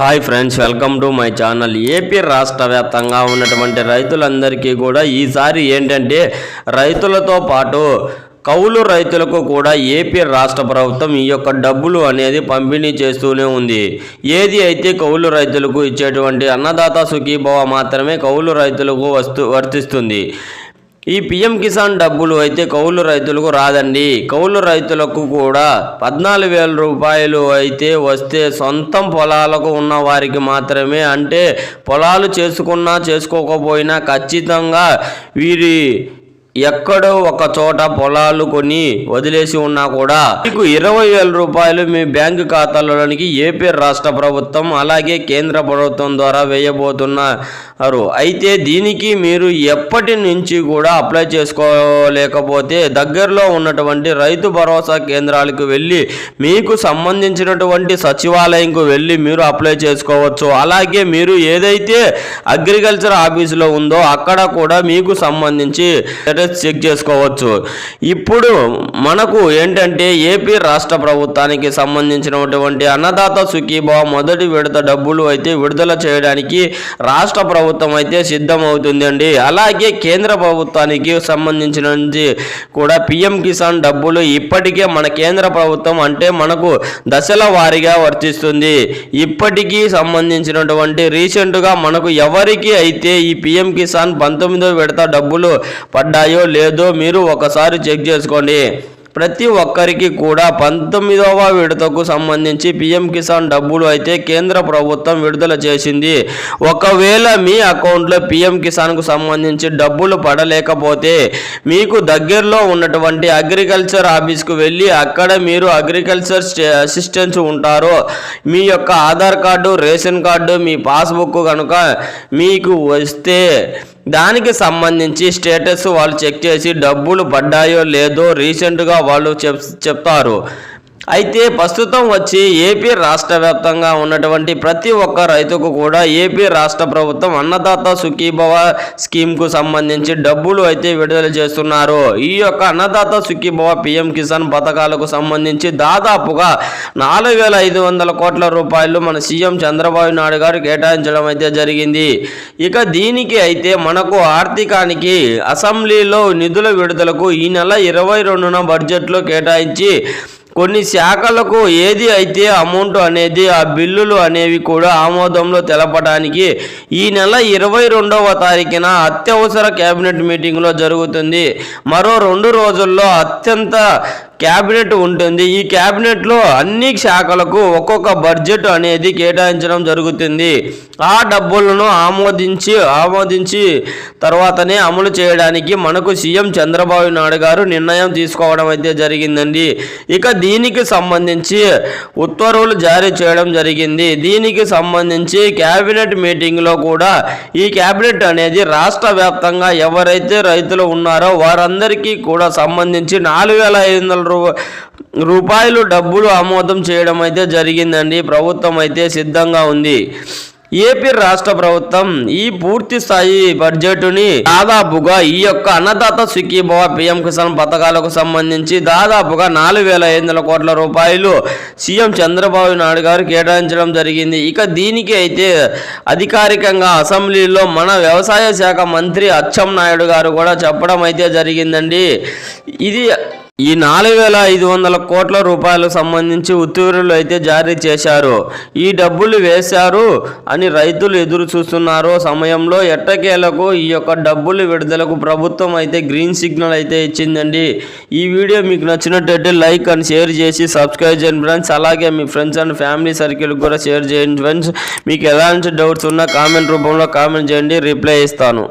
Hi friends welcome to my channel. AP రాష్ట్ర వ్యాప్తంగా ఉన్నటువంటి రైతులందరికీ కూడా ఈసారి ఏంటంటే రైతులతో పాటు కౌలు రైతులకు కూడా ఏపీ రాష్ట్ర ప్రభుత్వం ఈ యొక్క డబ్బులు అనేది పంపిణీ చేస్తూనే ఉంది. ఏది అయితే కౌలు రైతులకు ఇచ్చేటువంటి అన్నదాత సుఖీభవ మాత్రమే కౌలు రైతులకు వస్తు వర్తిస్తుంది. ఈ పిఎం కిసాన్ డబ్బులు అయితే కౌలు రైతులకు రాదండి. కౌలు రైతులకు కూడా పద్నాలుగు వేల రూపాయలు అయితే వస్తే సొంతం పొలాలకు ఉన్న వారికి మాత్రమే. అంటే పొలాలు చేసుకున్నా చేసుకోకపోయినా ఖచ్చితంగా వీరి ఎక్కడో ఒక చోట పొలాలు కొని వదిలేసి ఉన్నా కూడా మీకు ఇరవై వేల రూపాయలు మీ బ్యాంకు ఖాతాలోనికి ఏపీ రాష్ట్ర ప్రభుత్వం అలాగే కేంద్ర ప్రభుత్వం ద్వారా వేయబోతున్నారు. అయితే దీనికి మీరు ఎప్పటి నుంచి కూడా అప్లై చేసుకోలేకపోతే దగ్గరలో ఉన్నటువంటి రైతు భరోసా కేంద్రాలకు వెళ్ళి మీకు సంబంధించినటువంటి సచివాలయంకు వెళ్ళి మీరు అప్లై చేసుకోవచ్చు. అలాగే మీరు ఏదైతే అగ్రికల్చర్ ఆఫీసులో ఉందో అక్కడ కూడా మీకు సంబంధించి స్టేటస్ చెక్ చేసుకోవచ్చు. ఇప్పుడు మనకు ఏంటంటే ఏపీ రాష్ట్ర ప్రభుత్వానికి సంబంధించినటువంటి అన్నదాత సుఖీభావ మొదటి విడత డబ్బులు అయితే విడుదల చేయడానికి రాష్ట్ర ప్రభుత్వం అయితే సిద్ధమవుతుందండి. అలాగే కేంద్ర ప్రభుత్వానికి సంబంధించిన కూడా పిఎం కిసాన్ డబ్బులు ఇప్పటికే మన కేంద్ర ప్రభుత్వం అంటే మనకు దశల వారీగా వర్తిస్తుంది. ఇప్పటికీ సంబంధించినటువంటి రీసెంట్గా మనకు ఎవరికి అయితే ఈ పిఎం కిసాన్ పంతొమ్మిదో విడత డబ్బులు పడ్డాయో లేదో మీరు ఒకసారి చెక్ చేసుకోండి. ప్రతి ఒక్కరికి కూడా పంతొమ్మిదవ విడతకు సంబంధించి పిఎం కిసాన్ డబ్బులు అయితే కేంద్ర ప్రభుత్వం విడుదల చేసింది. ఒకవేళ మీ అకౌంట్లో పిఎం కిసాన్కు సంబంధించి డబ్బులు పడలేకపోతే మీకు దగ్గరలో ఉన్నటువంటి అగ్రికల్చర్ ఆఫీస్కు వెళ్ళి అక్కడ మీరు అగ్రికల్చర్ అసిస్టెంట్స్ ఉంటారు. మీ యొక్క ఆధార్ కార్డు రేషన్ కార్డు మీ పాస్బుక్ కనుక మీకు వస్తే దానికి సంబంధించి స్టేటస్ వాళ్ళు చెక్ చేసి డబ్బులు పడ్డాయో లేదో రీసెంట్గా వాళ్ళు చెప్ చెప్తారు. అయితే ప్రస్తుతం వచ్చి ఏపీ రాష్ట్ర వ్యాప్తంగా ఉన్నటువంటి ప్రతి ఒక్క రైతుకు కూడా ఏపీ రాష్ట్ర ప్రభుత్వం అన్నదాత సుఖీభవ స్కీమ్కు సంబంధించి డబ్బులు అయితే విడుదల చేస్తున్నారు. ఈ యొక్క అన్నదాత సుఖీభవ పిఎం కిసాన్ పథకాలకు సంబంధించి దాదాపుగా నాలుగు వేల ఐదు వందల కోట్ల రూపాయలు మన సీఎం చంద్రబాబు నాయుడు గారు కేటాయించడం అయితే జరిగింది. ఇక దీనికి అయితే మనకు ఆర్థికానికి అసెంబ్లీలో నిధుల విడుదలకు ఈ నెల ఇరవై రెండున బడ్జెట్లో కేటాయించి కొన్ని శాఖలకు ఏది అయితే అమౌంట్ అనేది ఆ బిల్లులు అనేవి కూడా ఆమోదంలో తెలపడానికి ఈ నెల ఇరవై రెండవ తారీఖున అత్యవసర కేబినెట్ మీటింగ్లో జరుగుతుంది. మరో రెండు రోజుల్లో అత్యంత క్యాబినెట్ ఉంటుంది. ఈ క్యాబినెట్లో అన్ని శాఖలకు ఒక్కొక్క బడ్జెట్ అనేది కేటాయించడం జరుగుతుంది. ఆ డబ్బులను ఆమోదించి ఆమోదించి తర్వాతనే అమలు చేయడానికి మనకు సీఎం చంద్రబాబు నాయుడు గారు నిర్ణయం తీసుకోవడం అయితే జరిగిందండి. ఇక దీనికి సంబంధించి ఉత్తర్వులు జారీ చేయడం జరిగింది. దీనికి సంబంధించి క్యాబినెట్ మీటింగ్లో కూడా ఈ క్యాబినెట్ అనేది రాష్ట్ర వ్యాప్తంగా ఎవరైతే రైతులు ఉన్నారో వారందరికీ కూడా సంబంధించి నాలుగు వేల ఐదు వందల రూపాయలు డబ్బులు ఆమోదం చేయడం అయితే జరిగిందండి. ప్రభుత్వం అయితే సిద్ధంగా ఉంది. ఏపీ రాష్ట్ర ప్రభుత్వం ఈ పూర్తి స్థాయి బడ్జెట్ని దాదాపుగా ఈ యొక్క అన్నదాత సుఖీభవ పిఎం కిసాన్ పథకాలకు సంబంధించి దాదాపుగా నాలుగు వేల ఐదు వందల కోట్ల రూపాయలు సీఎం చంద్రబాబు నాయుడు గారు కేటాయించడం జరిగింది. ఇక దీనికి అయితే అధికారికంగా అసెంబ్లీలో మన వ్యవసాయ శాఖ మంత్రి అచ్చెం నాయుడు గారు కూడా చెప్పడం అయితే జరిగిందండి. ఇది ఈ నాలుగు వేల ఐదు వందల కోట్ల రూపాయలకు సంబంధించి ఉత్తర్వులు అయితే జారీ చేశారు. ఈ డబ్బులు వేశారు అని రైతులు ఎదురు చూస్తున్నారు. సమయంలో ఎట్టకేలకు ఈ యొక్క డబ్బులు విడుదలకు ప్రభుత్వం అయితే గ్రీన్ సిగ్నల్ అయితే ఇచ్చిందండి. ఈ వీడియో మీకు నచ్చినట్టయితే లైక్ అండ్ షేర్ చేసి సబ్స్క్రైబ్ చేయండి ఫ్రెండ్స్ అలాగే మీ ఫ్రెండ్స్ అండ్ ఫ్యామిలీ సర్కిల్కి కూడా షేర్ చేయండి ఫ్రెండ్స్ మీకు ఎలాంటి డౌట్స్ ఉన్నా కామెంట్ రూపంలో కామెంట్ చేయండి. రిప్లై ఇస్తాను.